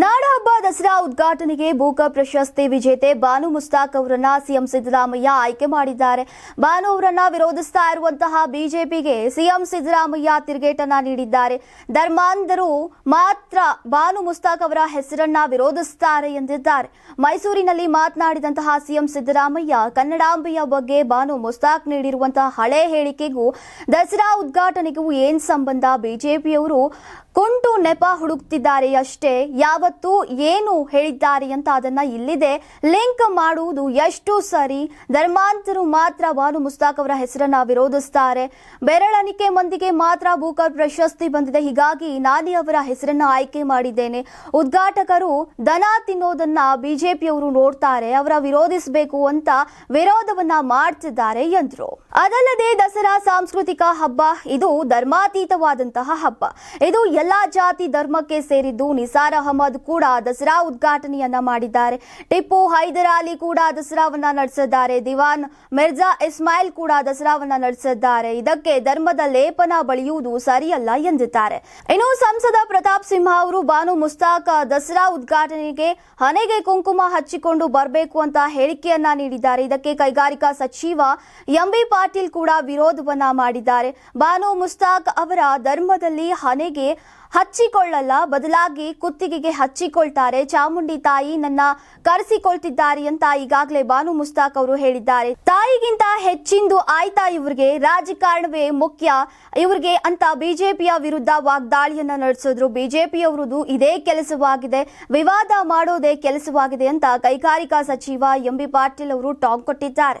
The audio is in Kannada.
ನಾಡಹಬ್ಬ ದಸರಾ ಉದ್ಘಾಟನೆಗೆ ಬೂಕ ಪ್ರಶಸ್ತಿ ವಿಜೇತೆ ಬಾನು ಮುಸ್ತಾಕ್ ಅವರನ್ನ ಸಿಎಂ ಸಿದ್ದರಾಮಯ್ಯ ಆಯ್ಕೆ ಮಾಡಿದ್ದಾರೆ. ಬಾನು ಅವರನ್ನ ವಿರೋಧಿಸ್ತಾ ಇರುವಂತಹ ಬಿಜೆಪಿಗೆ ಸಿಎಂ ಸಿದ್ದರಾಮಯ್ಯ ತಿರುಗೇಟನ್ನ ನೀಡಿದ್ದಾರೆ. ಧರ್ಮಾಂಧರು ಮಾತ್ರ ಬಾನು ಮುಸ್ತಾಕ್ ಅವರ ಹೆಸರನ್ನ ವಿರೋಧಿಸುತ್ತಾರೆ ಎಂದಿದ್ದಾರೆ. ಮೈಸೂರಿನಲ್ಲಿ ಮಾತನಾಡಿದಂತಹ ಸಿಎಂ ಸಿದ್ದರಾಮಯ್ಯ, ಕನ್ನಡಾಂಬೆಯ ಬಗ್ಗೆ ಬಾನು ಮುಸ್ತಾಕ್ ನೀಡಿರುವಂತಹ ಹಳೆ ಹೇಳಿಕೆಗೂ, ದಸರಾ ಉದ್ಘಾಟನೆಗೂ ಏನ್ ಸಂಬಂಧ? ಬಿಜೆಪಿಯವರು ಕುಂಟು ನೆಪ ಹುಡುಕ್ತಿದ್ದಾರೆ ಅಷ್ಟೇ ಯಾವತ್ತು ಏನು ಹೇಳಿದ್ದಾರೆ ಅಂತ ಅದನ್ನ ಇಲ್ಲಿದೆ. ಲಿಂಕ್ ಮಾಡುವುದು ಎಷ್ಟು ಸರಿ. ಧರ್ಮಾಂತರು ಮಾತ್ರ ಬಾನು ಮುಸ್ತಾಕ್ ಅವರ ಹೆಸರನ್ನ ವಿರೋಧಿಸ್ತಾರೆ. ಬೆರಳಣಿಕೆ ಮಂದಿಗೆ ಮಾತ್ರ ಬೂಕರ್ ಪ್ರಶಸ್ತಿ ಬಂದಿದೆ. ಹೀಗಾಗಿ ನಾನಿ ಅವರ ಹೆಸರನ್ನ ಆಯ್ಕೆ ಮಾಡಿದ್ದೇನೆ. ಉದ್ಘಾಟಕರು ದನ ತಿನ್ನೋದನ್ನ ಬಿಜೆಪಿಯವರು ನೋಡ್ತಾರೆ. ಅವರ ವಿರೋಧಿಸಬೇಕು ಅಂತ ವಿರೋಧವನ್ನ ಮಾಡ್ತಿದ್ದಾರೆ ಎಂದ್ರು. ಅದಲ್ಲದೆ ದಸರಾ ಸಾಂಸ್ಕೃತಿಕ ಹಬ್ಬ, ಇದು ಧರ್ಮಾತೀತವಾದಂತಹ ಹಬ್ಬ. ಇದು ಎಲ್ಲಾ ಜಾತಿ ಧರ್ಮಕ್ಕೆ ಸೇರಿದ್ದು ನಿಸಾರ್ ಅಹಮದ್ ಕೂಡ ದಸರಾ ಉದ್ಘಾಟನೆಯನ್ನ ಮಾಡಿದ್ದಾರೆ. ಟಿಪ್ಪು ಹೈದರ್ ಅಲಿ ಕೂಡ ದಸರಾವನ್ನ ನಡೆಸಿದ್ದಾರೆ. ದಿವಾನ್ ಮಿರ್ಜಾ ಇಸ್ಮಾಯಿಲ್ ಕೂಡ ದಸರಾವನ್ನ ನಡೆಸಿದ್ದಾರೆ. ಇದಕ್ಕೆ ಧರ್ಮದ ಲೇಪನ ಬಳಿಯುವುದು ಸರಿಯಲ್ಲ ಎಂದಿದ್ದಾರೆ. ಇನ್ನು ಸಂಸದ ಪ್ರತಾಪ್ ಸಿಂಹ ಅವರು ಬಾನು ಮುಸ್ತಾಕ್ ದಸರಾ ಉದ್ಘಾಟನೆಗೆ ಹಣೆಗೆ ಕುಂಕುಮ ಹಚ್ಚಿಕೊಂಡು ಬರಬೇಕು ಅಂತ ಹೇಳಿಕೆಯನ್ನ ನೀಡಿದ್ದಾರೆ. ಇದಕ್ಕೆ ಕೈಗಾರಿಕಾ ಸಚಿವ ಎಂಬಿ ಪಾಟೀಲ್ ಕೂಡ ವಿರೋಧವನ್ನ ಮಾಡಿದ್ದಾರೆ. ಬಾನು ಮುಸ್ತಾಕ್ ಅವರ ಧರ್ಮದಲ್ಲಿ ಹನೆಗೆ ಹಚ್ಚಿಕೊಳ್ಳಲ್ಲ, ಬದಲಾಗಿ ಕುತ್ತಿಗೆಗೆ ಹಚ್ಚಿಕೊಳ್ತಾರೆ. ಚಾಮುಂಡಿ ತಾಯಿ ನನ್ನ ಕರೆಸಿಕೊಳ್ತಿದ್ದಾರೆ ಅಂತ ಈಗಾಗಲೇ ಬಾನು ಮುಸ್ತಾಕ್ ಅವರು ಹೇಳಿದ್ದಾರೆ. ತಾಯಿಗಿಂತ ಹೆಚ್ಚಿಂದು ಆಯ್ತಾ ಇವ್ರಿಗೆ? ರಾಜಕಾರಣವೇ ಮುಖ್ಯ. ಇವ್ರಿಗೆ ಅಂತ ಬಿಜೆಪಿಯ ವಿರುದ್ಧ ವಾಗ್ದಾಳಿಯನ್ನ ನಡೆಸಿದ್ರು. ಬಿಜೆಪಿಯವರದು ಇದೇ ಕೆಲಸವಾಗಿದೆ. ವಿವಾದ ಮಾಡೋದೇ ಕೆಲಸವಾಗಿದೆ ಅಂತ ಕೈಗಾರಿಕಾ ಸಚಿವ ಎಂ ಬಿ ಪಾಟೀಲ್ ಅವರು ಟಾಂಗ್ ಕೊಟ್ಟಿದ್ದಾರೆ.